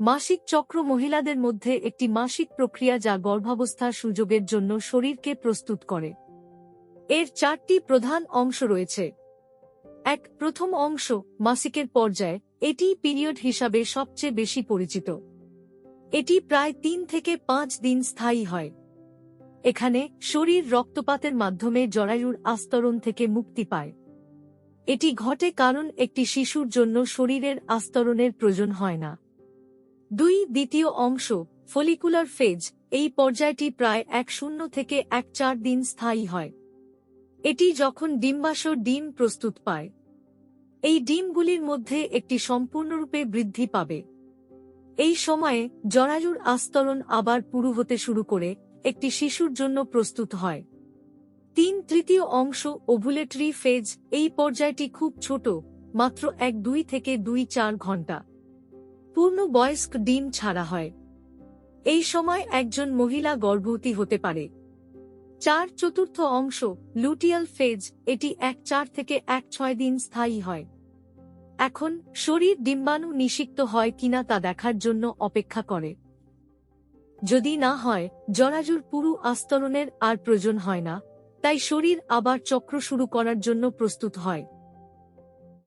মাসিক চক্র মহিলাদের মধ্যে একটি মাসিক প্রক্রিয়া যা গর্ভাবস্থার সুযোগের জন্য শরীরকে প্রস্তুত করে। এর চারটি প্রধান অংশ রয়েছে। এক, প্রথম অংশ, মাসিকের পর্যায়ে, এটি পিরিয়ড হিসাবে সবচেয়ে বেশি পরিচিত। এটি প্রায় তিন থেকে পাঁচ দিন স্থায়ী হয়। এখানে শরীর রক্তপাতের মাধ্যমে জরায়ুর আস্তরণ থেকে মুক্তি পায়। এটি ঘটে কারণ একটি শিশুর জন্য শরীরের আস্তরণের প্রয়োজন হয় না। দুই দ্বিতীয় অংশ, ফলিকুলার ফেজ, এই পর্যায়টি প্রায় এক শূন্য থেকে এক চার দিন স্থায়ী হয়। এটি যখন ডিম্বাশয় ডিম প্রস্তুত পায়। এই ডিমগুলির মধ্যে একটি সম্পূর্ণরূপে বৃদ্ধি পাবে। এই সময়ে জরায়ুর আস্তরণ আবার পুরু হতে শুরু করে, একটি শিশুর জন্য প্রস্তুত হয়। তিন তৃতীয় অংশ, ওভুলেটরি ফেজ, এই পর্যায়টি খুব ছোট, মাত্র এক দুই থেকে দুই চার ঘণ্টা। পূর্ণ বয়স্ক ডিম ছাড়া হয়। এই সময় একজন মহিলা গর্ভবতী হতে পারে। চার চতুর্থ অংশ লুটিয়াল ফেজ এটি এক চার থেকে এক ছয় দিন স্থায়ী হয়। এখন, শরীর ডিম্বাণু নিষিক্ত হয় কিনা তা দেখার জন্য অপেক্ষা করে। যদি না হয়, জরাজুর পুরু আস্তরণের আর প্রয়োজন হয় না, তাই শরীর আবার চক্র শুরু করার জন্য প্রস্তুত হয়।